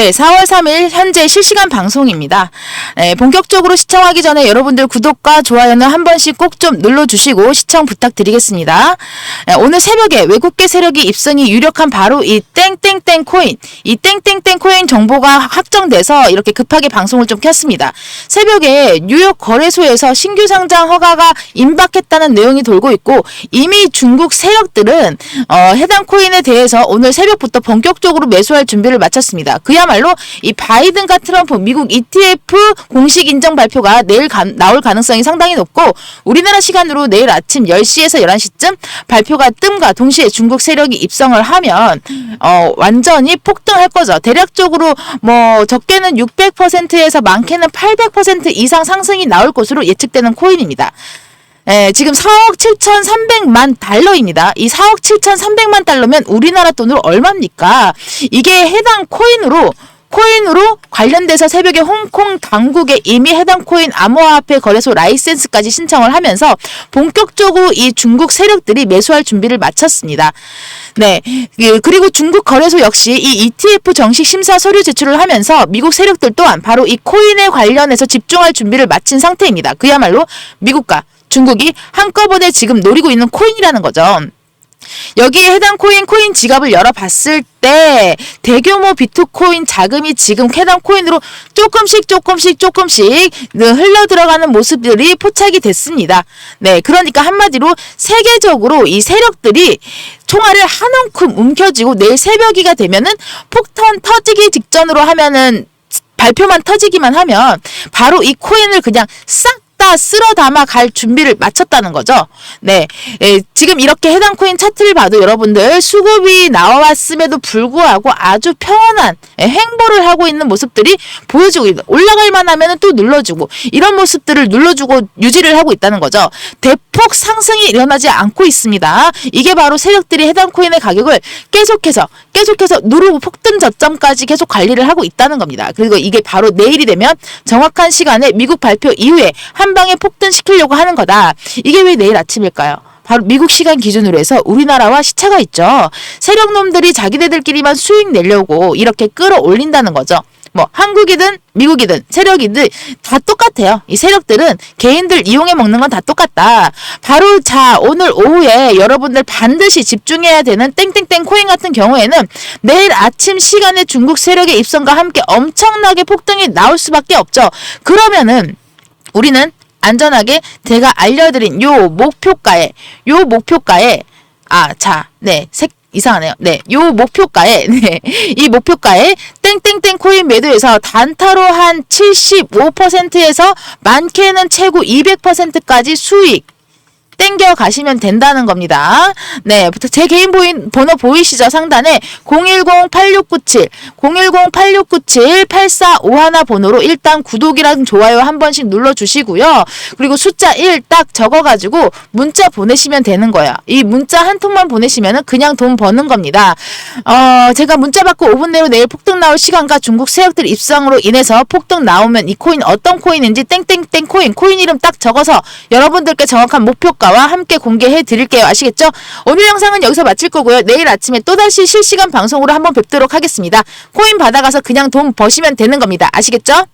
네, 4월 3일 현재 실시간 방송입니다. 네, 본격적으로 시청하기 전에 여러분들 구독과 좋아요는 한 번씩 꼭 좀 눌러주시고 시청 부탁드리겠습니다. 네, 오늘 새벽에 외국계 세력이 입성이 유력한 바로 이 땡땡땡 코인, 이 땡땡땡 코인 정보가 확정돼서 이렇게 급하게 방송을 좀 켰습니다. 새벽에 뉴욕 거래소에서 신규 상장 허가가 임박했다는 내용이 돌고 있고 이미 중국 세력들은 어, 해당 코인에 대해서 오늘 새벽부터 본격적으로 매수할 준비를 마쳤습니다. 그야말로 이 바이든과 트럼프 미국 ETF 공식 인정 발표가 내일 가- 나올 가능성이 상당히 높고 우리나라 시간으로 내일 아침 10시에서 11시쯤 발표가 뜸과 동시에 중국 세력이 입성을 하면 어, 완전히 폭등할 거죠. 대략적으로 뭐 적게는 600%에서 많게는 800% 이상 상승이 나올 것으로 예측되는 코인입니다. 예, 지금 4억 7,300만 달러입니다. 이 4억 7,300만 달러면 우리나라 돈으로 얼마입니까? 이게 해당 코인으로 코인으로 관련돼서 새벽에 홍콩 당국에 이미 해당 코인 암호화폐 거래소 라이센스까지 신청을 하면서 본격적으로 이 중국 세력들이 매수할 준비를 마쳤습니다. 네. 그- 그리고 중국 거래소 역시 이 ETF 정식 심사 서류 제출을 하면서 미국 세력들 또한 바로 이 코인에 관련해서 집중할 준비를 마친 상태입니다. 그야말로 미국과 중국이 한꺼번에 지금 노리고 있는 코인이라는 거죠. 여기에 해당 코인 코인 지갑을 열어봤을 때 대규모 비트코인 자금이 지금 해당 코인으로 조금씩 조금씩 조금씩 흘러 들어가는 모습들이 포착이 됐습니다. 네, 그러니까 한마디로 세계적으로 이 세력들이 총알을 한 움큼 움켜쥐고 내일 새벽이가 되면은 폭탄 터지기 직전으로 하면은 발표만 터지기만 하면 바로 이 코인을 그냥 싹 다 쓸어 담아 갈 준비를 마쳤다는 거죠. 네. 예, 지금 이렇게 해당 코인 차트를 봐도 여러분들 수급이 나왔음에도 불구하고 아주 평온한 예, 행보를 하고 있는 모습들이 보여주고 있다. 올라갈 만하면 또 눌러주고 이런 모습들을 눌러주고 유지를 하고 있다는 거죠. 대폭 상승이 일어나지 않고 있습니다. 이게 바로 세력들이 해당 코인의 가격을 계속해서 계속해서 누르고 폭등 저점까지 계속 관리를 하고 있다는 겁니다. 그리고 이게 바로 내일이 되면 정확한 시간에 미국 발표 이후에 한 방에 폭등시키려고 하는 거다. 이게 왜 내일 아침일까요? 바로 미국 시간 기준으로 해서 우리나라와 시차가 있죠. 세력놈들이 자기네들끼리만 수익 내려고 이렇게 끌어올린다는 거죠. 뭐 한국이든 미국이든 세력이든 다 똑같아요. 이 세력들은 개인들 이용해 먹는 건 다 똑같다. 바로 자 오늘 오후에 여러분들 반드시 집중해야 되는 땡땡땡 코인 같은 경우에는 내일 아침 시간에 중국 세력의 입성과 함께 엄청나게 폭등이 나올 수밖에 없죠. 그러면은 우리는 안전하게 제가 알려드린 요 목표가에 요 목표가에 아 자 네 색 이상하네요. 네, 요 목표가에 네, 이 목표가에 땡땡땡 코인 매도해서 단타로 한 75%에서 많게는 최고 200%까지 수익 땡겨 가시면 된다는 겁니다. 네, 제 개인 보인, 번호 보이시죠? 상단에 010-8697, 010-8697-8451 번호로 일단 구독이랑 좋아요 한 번씩 눌러주시고요. 그리고 숫자 1 딱 적어가지고 문자 보내시면 되는 거야. 이 문자 한 통만 보내시면은 그냥 돈 버는 겁니다. 어, 제가 문자 받고 5분 내로 내일 폭등 나올 시간과 중국 세력들 입성으로 인해서 폭등 나오면 이 코인 어떤 코인인지 땡땡땡 코인, 코인 이름 딱 적어서 여러분들께 정확한 목표가 와 함께 공개해 드릴게요. 아시겠죠? 오늘 영상은 여기서 마칠 거고요. 내일 아침에 또다시 실시간 방송으로 한번 뵙도록 하겠습니다. 코인 받아가서 그냥 돈 버시면 되는 겁니다. 아시겠죠?